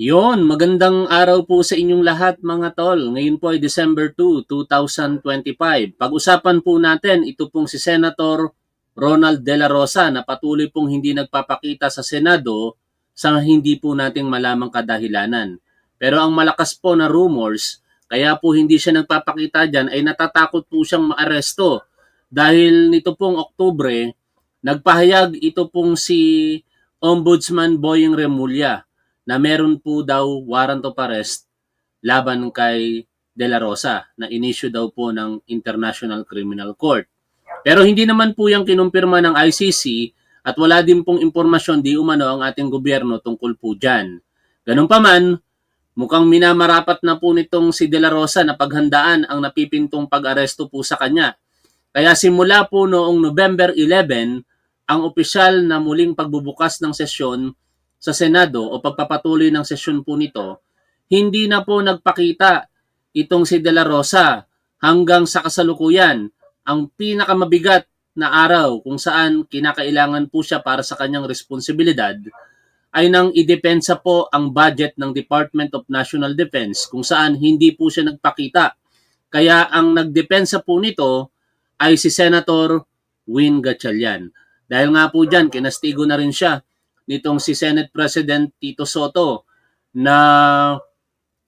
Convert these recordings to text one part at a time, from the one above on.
Yon, magandang araw po sa inyong lahat mga tol. Ngayon po ay December 2, 2025. Pag-usapan po natin ito pong si Senator Ronald De La Rosa na patuloy pong hindi nagpapakita sa Senado sa hindi po nating malamang kadahilanan. Pero ang malakas po na rumors, kaya po hindi siya nagpapakita dyan ay natatakot po siyang maaresto. Dahil nito pong Oktubre, nagpahayag ito pong si Ombudsman Boying Remulla na meron po daw warrant of arrest laban kay De La Rosa na inisyu daw po ng International Criminal Court. Pero hindi naman po yung kinumpirma ng ICC at wala din pong impormasyon di umano ang ating gobyerno tungkol po dyan. Ganun pa man, mukhang minamarapat na po nitong si De La Rosa na paghandaan ang napipintong pag-aresto po sa kanya. Kaya simula po noong November 11, ang opisyal na muling pagbubukas ng sesyon sa Senado o pagpapatuloy ng sesyon po nito, hindi na po nagpakita itong si De La Rosa hanggang sa kasalukuyan ang pinakamabigat na araw kung saan kinakailangan po siya para sa kanyang responsibilidad ay nang idepensa po ang budget ng Department of National Defense kung saan hindi po siya nagpakita. Kaya ang nagdepensa po nito ay si Senator Win Gatchalian. Dahil nga po dyan, kinastigo na rin siya nitong si Senate President Tito Soto na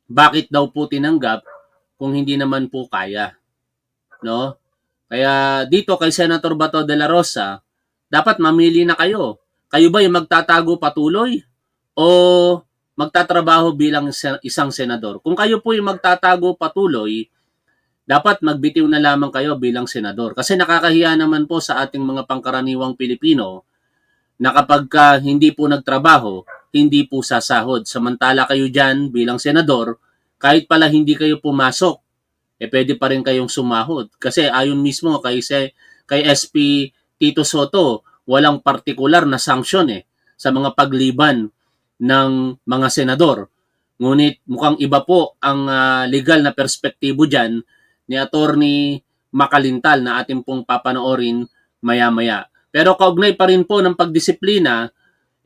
bakit daw po tinanggap kung hindi naman po kaya. No? Kaya dito kay Senator Bato de la Rosa, dapat mamili na kayo. Kayo ba yung magtatago patuloy o magtatrabaho bilang isang senador? Kung kayo po yung magtatago patuloy, dapat magbitiw na lamang kayo bilang senador. Kasi nakakahiya naman po sa ating mga pangkaraniwang Pilipino na kapag ka hindi po nagtrabaho, hindi po sasahod. Samantala kayo dyan bilang senador, kahit pala hindi kayo pumasok, eh pwede pa rin kayong sumahod. Kasi ayon mismo kay, kay SP Tito Soto, walang partikular na sanksyon eh sa mga pagliban ng mga senador. Ngunit mukhang iba po ang uh, legal na perspektibo dyan ni Attorney Makalintal na ating pong papanoorin maya-maya. Pero kaugnay pa rin po ng pagdisiplina,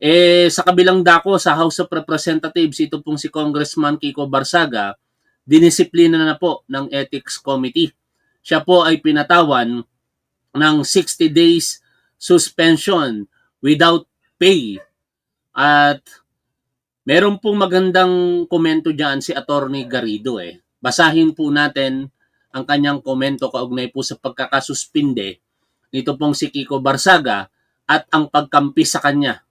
eh, sa kabilang dako sa House of Representatives, ito pong si Congressman Kiko Barsaga, dinisiplina na po ng Ethics Committee. Siya po ay pinatawan ng 60 days suspension without pay. At meron pong magandang komento dyan si Attorney Garrido eh. Basahin po natin ang kanyang komento kaugnay po sa pagkakasuspinde nito pong si Kiko Barsaga at ang pagkampi sa kanya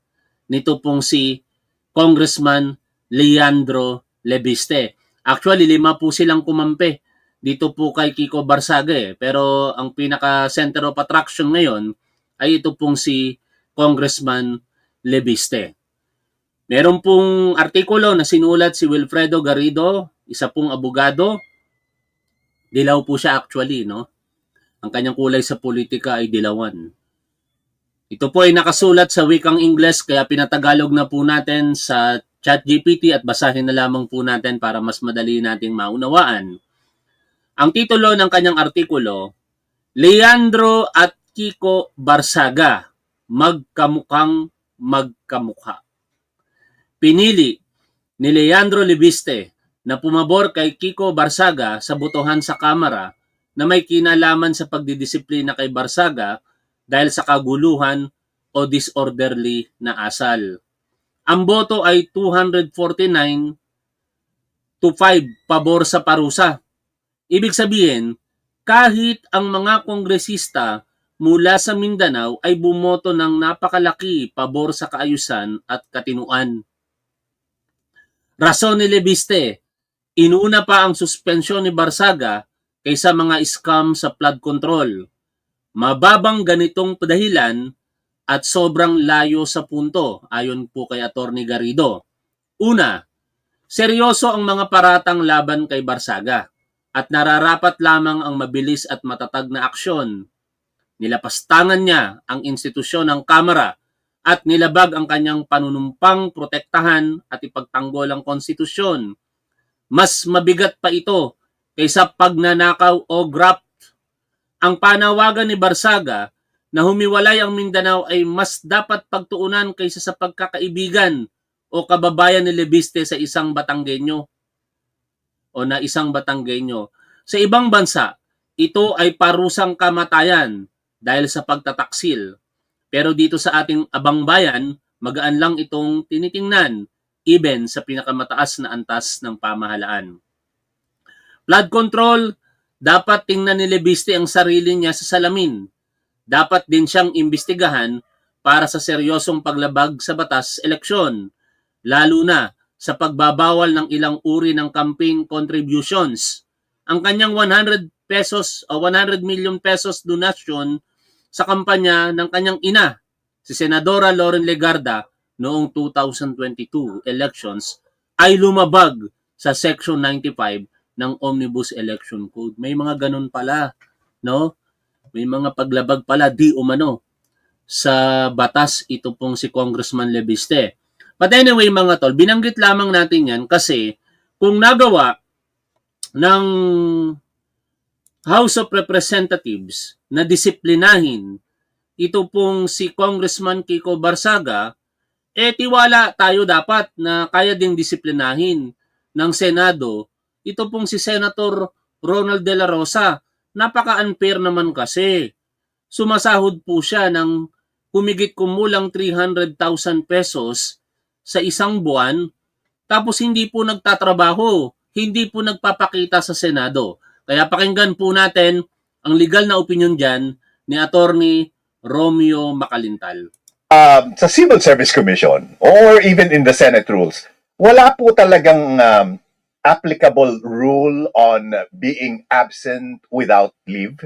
nito pong si Congressman Leandro Lebiste. Actually, lima po silang kumampi dito po kay Kiko Barsaga eh. Pero ang pinaka center of attraction ngayon ay ito pong si Congressman Lebiste. Meron pong artikulo na sinulat si Wilfredo Garrido, isa pong abogado. Dilaw po siya actually, no? Ang kanyang kulay sa politika ay dilawan. Ito po ay nakasulat sa wikang Ingles kaya pinatagalog na po natin sa ChatGPT at basahin na lamang po natin para mas madali nating maunawaan. Ang titulo ng kanyang artikulo, Leandro at Kiko Barsaga, magkamukhang magkamukha. Pinili ni Leandro Libiste na pumabor kay Kiko Barsaga sa botohan sa Kamara na may kinalaman sa pagdidisiplina kay Barsaga dahil sa kaguluhan o disorderly na asal. Ang boto ay 249 to 5 pabor sa parusa. Ibig sabihin, kahit ang mga kongresista mula sa Mindanao ay bumoto ng napakalaki pabor sa kaayusan at katinuan. Rason ni Lebiste, inuna pa ang suspensyon ni Barsaga kaysa mga scam sa flood control. Mababang ganitong dahilan at sobrang layo sa punto ayon po kay Attorney Garrido. Una, seryoso ang mga paratang laban kay Barsaga at nararapat lamang ang mabilis at matatag na aksyon. Nilapastangan niya ang institusyon ng Kamara at nilabag ang kanyang panunumpang protektahan at ipagtanggol ang konstitusyon. Mas mabigat pa ito kaysa pagnanakaw o graft. Ang panawagan ni Barsaga na humiwalay ang Mindanao ay mas dapat pagtuunan kaysa sa pagkakaibigan o kababayan ni Lebiste sa isang Batanggenyo o na isang Batanggenyo. Sa ibang bansa, ito ay parusang kamatayan dahil sa pagtataksil. Pero dito sa ating abang bayan, magaan lang itong tinitingnan even sa pinakamataas na antas ng pamahalaan. Flood control, dapat tingnan ni Lebiste ang sarili niya sa salamin. Dapat din siyang imbestigahan para sa seryosong paglabag sa batas eleksyon, lalo na sa pagbabawal ng ilang uri ng campaign contributions. Ang kanyang 100 pesos o 100 million pesos donasyon sa kampanya ng kanyang ina, si Senadora Lauren Legarda, noong 2022 elections ay lumabag sa Section 95 ng Omnibus Election Code. May mga ganun pala, no? May mga paglabag pala di umano sa batas ito pong si Congressman Lebiste. But anyway mga tol, binanggit lamang natin yan kasi kung nagawa ng House of Representatives na disiplinahin ito pong si Congressman Kiko Barsaga, eh tiwala tayo dapat na kaya ding disiplinahin ng Senado ito pong si Senator Ronald De La Rosa. Napaka-unfair naman kasi. Sumasahod po siya ng humigit kumulang 300,000 pesos sa isang buwan tapos hindi po nagtatrabaho, hindi po nagpapakita sa Senado. Kaya pakinggan po natin ang legal na opinion dyan ni Attorney Romeo Macalintal. um, sa Civil Service Commission or even in the Senate rules, wala po talagang um, applicable rule on being absent without leave.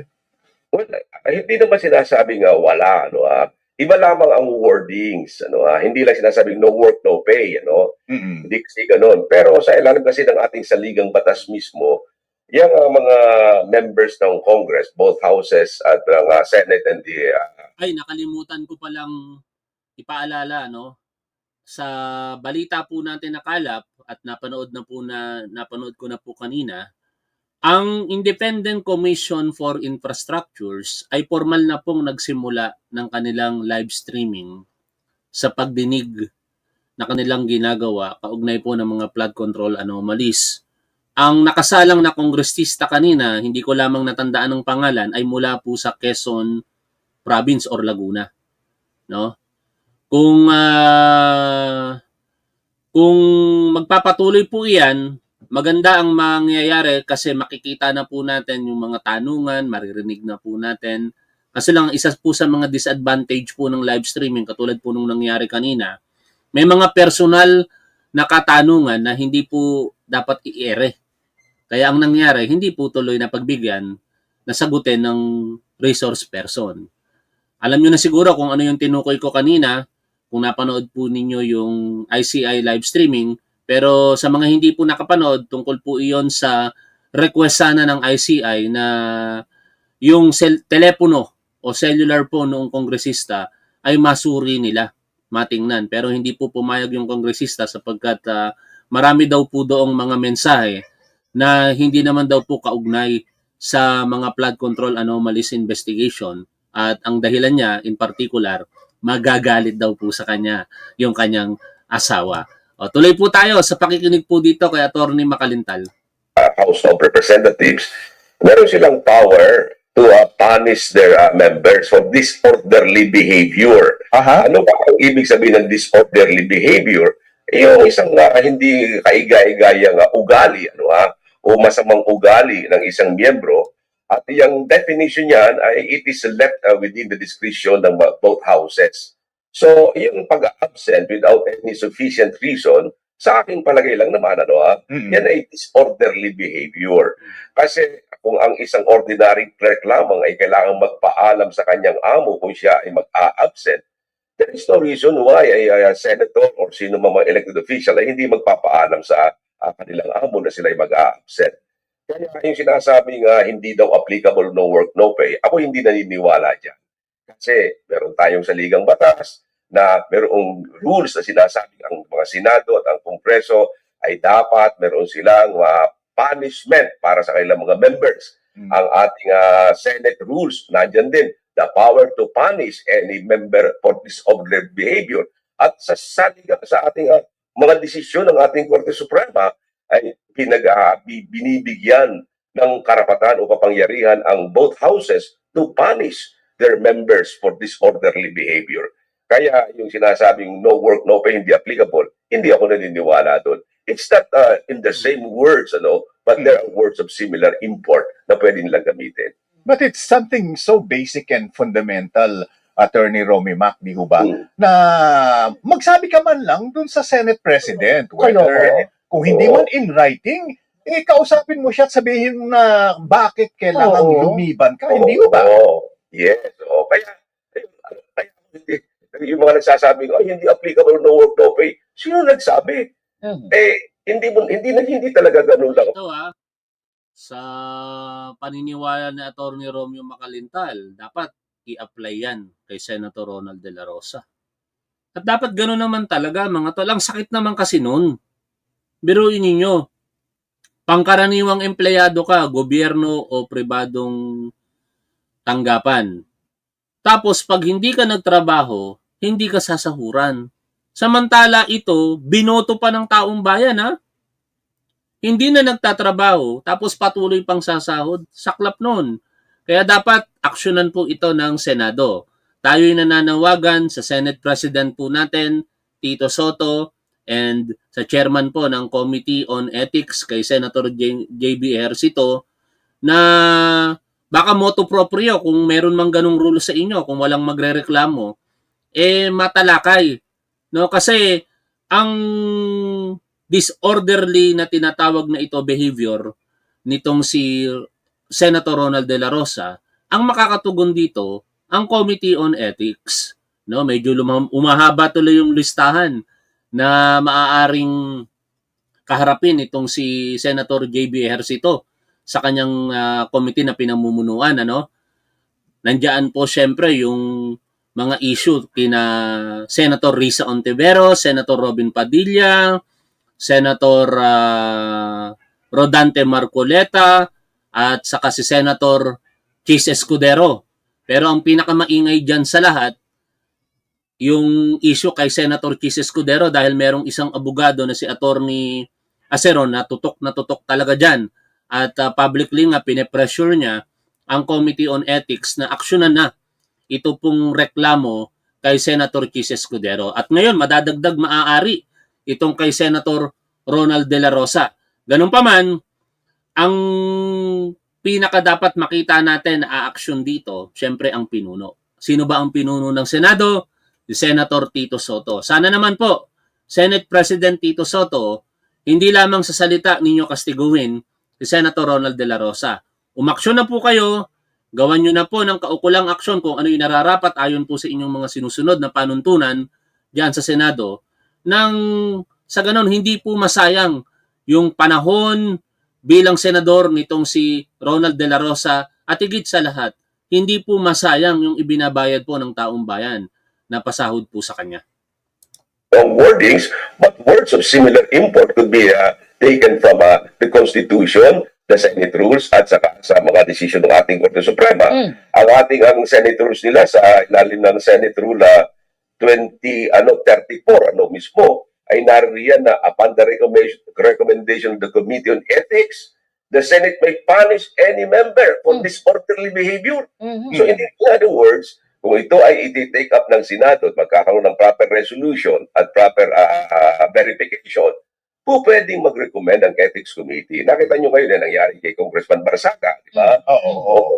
Well, hindi naman sinasabing nga wala, ano ah. Iba lamang ang wordings, ano ah. Hindi lang sinasabing no work, no pay, ano. Mm-mm. Hindi kasi ganun. Pero sa ilalim kasi ng ating saligang batas mismo, yung ah, mga members ng Congress, both houses at ng ah, Senate and the ah, Ay, nakalimutan ko palang ipaalala, no? Sa balita po natin nakalap at napanood na po na napanood ko na po kanina, ang Independent Commission for Infrastructures ay formal na pong nagsimula ng kanilang live streaming sa pagdinig na kanilang ginagawa kaugnay po ng mga flood control anomalies. Ang nakasalang na kongresista kanina, hindi ko lamang natandaan ng pangalan, ay mula po sa Quezon province or Laguna, no? Kung ah, kung magpapatuloy po 'yan, maganda ang mangyayari kasi makikita na po natin yung mga tanungan, maririnig na po natin. Kasi lang isa po sa mga disadvantage po ng live streaming katulad po nung nangyari kanina, may mga personal na katanungan na hindi po dapat i-ere. Kaya ang nangyari, hindi po tuloy na pagbigyan na sagutin ng resource person. Alam nyo na siguro kung ano yung tinukoy ko kanina, kung napanood po ninyo yung ICI live streaming, pero sa mga hindi po nakapanood, tungkol po iyon sa request sana ng ICI na yung cell, telepono o cellular phone noong kongresista ay masuri nila, matingnan. Pero hindi po pumayag yung kongresista sapagkat ah, marami daw po doong mga mensahe na hindi naman daw po kaugnay sa mga flood control anomalies investigation at ang dahilan niya in particular magagalit daw po sa kanya yung kanyang asawa. O, tuloy po tayo sa pakikinig po dito kay Attorney Makalintal. House of Representatives, meron silang power to ah, punish their ah, members for disorderly behavior. Aha. Ano ba ang ibig sabihin ng disorderly behavior? Eh, Yung isang ah, hindi kaigay-gayang ah, ugali, ano ha, o masamang ugali ng isang miyembro, at yung definition niyan ay it is left ah, within the discretion ng ah, both houses. So, yung pag-absent without any sufficient reason, sa aking palagay lang naman, ano ha, Mm-mm. yan ay disorderly behavior. Kasi kung ang isang ordinary clerk lamang ay kailangang magpaalam sa kanyang amo kung siya ay mag-a-absent, there is no reason why ay uh, senator or sino man mga elected official ay hindi magpapaalam sa uh, kanilang amo na sila ay mag-a-absent. Kaya yung sinasabi nga hindi daw applicable no work, no pay, ako hindi naniniwala dyan. Kasi meron tayong saligang batas na merong rules na sinasabi ang mga Senado at ang Kongreso ay dapat meron silang uh, punishment para sa kanilang mga members. Mm. Ang ating ah, Senate rules, nandyan din, the power to punish any member for disorderly behavior. At sa, sa, sa ating ah, mga desisyon ng ating Korte Suprema ay pinag bi- binibigyan ng karapatan o kapangyarihan ang both houses to punish their members for disorderly behavior. Kaya yung sinasabing no work, no pay, hindi applicable, hindi ako naniniwala doon. It's not uh, in the same words, ano, but there are words of similar import na pwede nilang gamitin. But it's something so basic and fundamental, Attorney Romy Mac, di ba? Mm. Na magsabi ka man lang dun sa Senate President, whether. Kung hindi man in writing, eh, kausapin mo siya at sabihin mo na bakit kailangan Oo. lumiban ka, hindi ho ba? Oo. Yes. Oo. Kaya, kaya, hindi, yung mga nagsasabi, ay, hindi applicable no work, no pay. Sino nagsabi? Mhm. Eh, hindi mo, hindi, hindi, hindi talaga ganun lang. Ito ah, sa paniniwala ni Attorney Romeo Macalintal, dapat i-apply yan kay Senator Ronald De La Rosa. At dapat gano'n naman talaga, mga tol. Ang sakit naman kasi nun. Biruin ninyo, pangkaraniwang empleyado ka, gobyerno o pribadong tanggapan. Tapos pag hindi ka nagtrabaho, hindi ka sasahuran. Samantala ito, binoto pa ng taong bayan ha. Hindi na nagtatrabaho, tapos patuloy pang sasahod, saklap nun. Kaya dapat aksyonan po ito ng Senado. Tayo'y nananawagan sa Senate President po natin, Tito Soto, and sa chairman po ng Committee on Ethics kay Senator JB Ejercito na baka motu proprio kung meron mang ganong rule sa inyo, kung walang magrereklamo, eh matalakay. No, kasi ang disorderly na tinatawag na ito behavior nitong si Senator Ronald De La Rosa, ang makakatugon dito ang Committee on Ethics. No, medyo lumam- umahaba tuloy yung listahan na maaaring kaharapin itong si Senator JB Ejercito sa kanyang ah, committee na pinamumunuan ano. Nandiyan po syempre yung mga issue kina Senator Risa Ontiveros, Senator Robin Padilla, Senator ah, Rodante Marcoleta at saka si Senator Chis Escudero. Pero ang pinakamaingay dyan sa lahat, yung issue kay Senator Chis Escudero dahil merong isang abogado na si Attorney Aceron na tutok na tutok talaga dyan at ah, publicly nga pine-pressure niya ang Committee on Ethics na aksyonan na ito pong reklamo kay Senator Chis Escudero. At ngayon, madadagdag maaari itong kay Senator Ronald De La Rosa. Ganun pa man, ang pinaka dapat makita natin na aaksyon dito, syempre ang pinuno. Sino ba ang pinuno ng Senado? Si Senator Tito Soto. Sana naman po, Senate President Tito Soto, hindi lamang sa salita ninyo kastiguin si Senator Ronald De La Rosa. Umaksyon na po kayo, gawan nyo na po ng kaukulang aksyon kung ano yung nararapat ayon po sa inyong mga sinusunod na panuntunan diyan sa Senado nang sa ganon hindi po masayang yung panahon bilang senador nitong si Ronald De La Rosa at higit sa lahat, hindi po masayang yung ibinabayad po ng taong bayan na pasahod po sa kanya. Wrong wordings, but words of similar import could be uh, taken from uh, the Constitution, the Senate rules, at saka sa mga desisyon ng ating Korte Suprema. Mm. Ang ating ang Senate rules nila sa ilalim ng Senate Rule uh, 20 ano 34 ano mismo ay nariyan na upon the recommendation, recommendation of the Committee on Ethics, the Senate may punish any member for Mm. disorderly behavior. Mhm. So in, in other words, kung ito ay iti-take up ng Senado at magkakaroon ng proper resolution at proper ah, ah, verification, po pwedeng mag-recommend ang Ethics Committee. Nakita nyo ngayon na nangyari kay Congressman Barsaga, di ba? Oo, oo. Oo.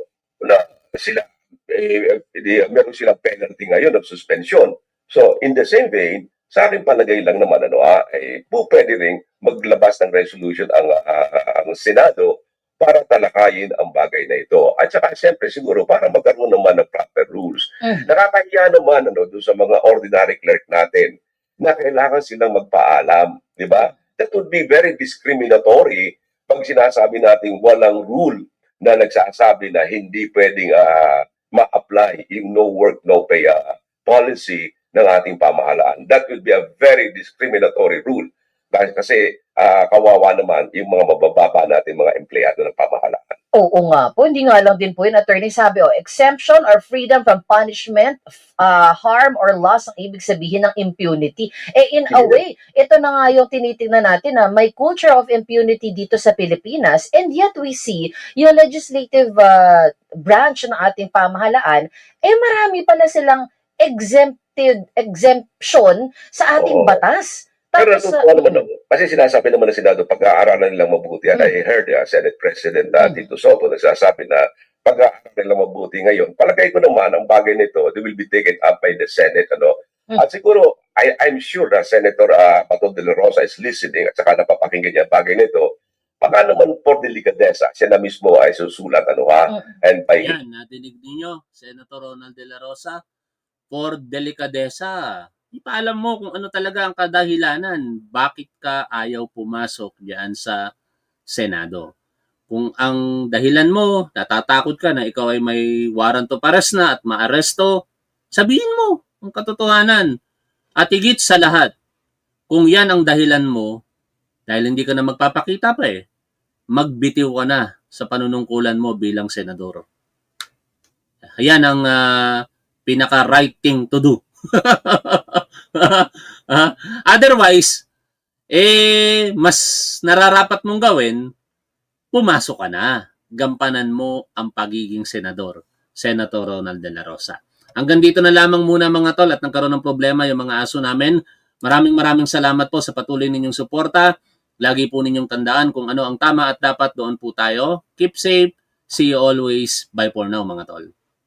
Na sila, eh, eh, meron silang penalty ngayon of suspension. So, in the same vein, sa akin palagay lang naman, ano, ah, eh, po pwede rin maglabas ng resolution ang, ah, ang Senado para talakayin ang bagay na ito. At saka, siyempre, siguro, para magkaroon naman ng proper rules. Mhm. Nakakahiya naman, ano, doon sa mga ordinary clerk natin na kailangan silang magpaalam, di ba? That would be very discriminatory pag sinasabi natin walang rule na nagsasabi na hindi pwedeng ah, ma-apply yung no work, no pay ah, policy ng ating pamahalaan. That would be a very discriminatory rule. Dahil kasi ah, kawawa naman yung mga mabababa natin mga empleyado ng pamahalaan. Oo nga po, hindi nga lang din po yun, attorney sabi, oh, exemption or freedom from punishment, uh, harm or loss ang ibig sabihin ng impunity. Eh in a way, ito na nga yung tinitingnan natin na may culture of impunity dito sa Pilipinas and yet we see yung legislative uh, branch ng ating pamahalaan, eh marami pala silang exempted exemption sa ating Oo. batas. Pero Tapos, natutuwa naman uh, ako. Kasi sinasabi naman ng Senado, pag-aaralan nilang mabuti. And I heard uh, Senate President uh, Mm. Tito Soto nagsasabi na pag-aaralan nilang mabuti ngayon. Palagay ko naman, ang bagay nito, they will be taken up by the Senate. Ano? Mm. At siguro, I, I'm sure na Senator uh, Pato de la Rosa is listening at saka napapakinggan niya ang bagay nito. Baka naman for delicadeza, siya na mismo ay susulat, ano ha? And by Yan, nadinig ninyo, Senator Ronald De La Rosa, for delikadesa. Ipaalam mo kung ano talaga ang kadahilanan, bakit ka ayaw pumasok diyan sa Senado. Kung ang dahilan mo, natatakot ka na ikaw ay may warrant of arrest na at maaresto, sabihin mo ang katotohanan. At higit sa lahat, kung yan ang dahilan mo, dahil hindi ka na magpapakita pa eh, magbitiw ka na sa panunungkulan mo bilang senador. Yan ang ah, pinaka-right thing to do. Otherwise, eh, mas nararapat mong gawin, pumasok ka na. Gampanan mo ang pagiging senador. Senator Ronald De La Rosa. Hanggang dito na lamang muna mga tol at nagkaroon ng problema yung mga aso namin. Maraming maraming salamat po sa patuloy ninyong suporta. Lagi po ninyong tandaan kung ano ang tama at dapat doon po tayo. Keep safe. See you always. Bye for now mga tol.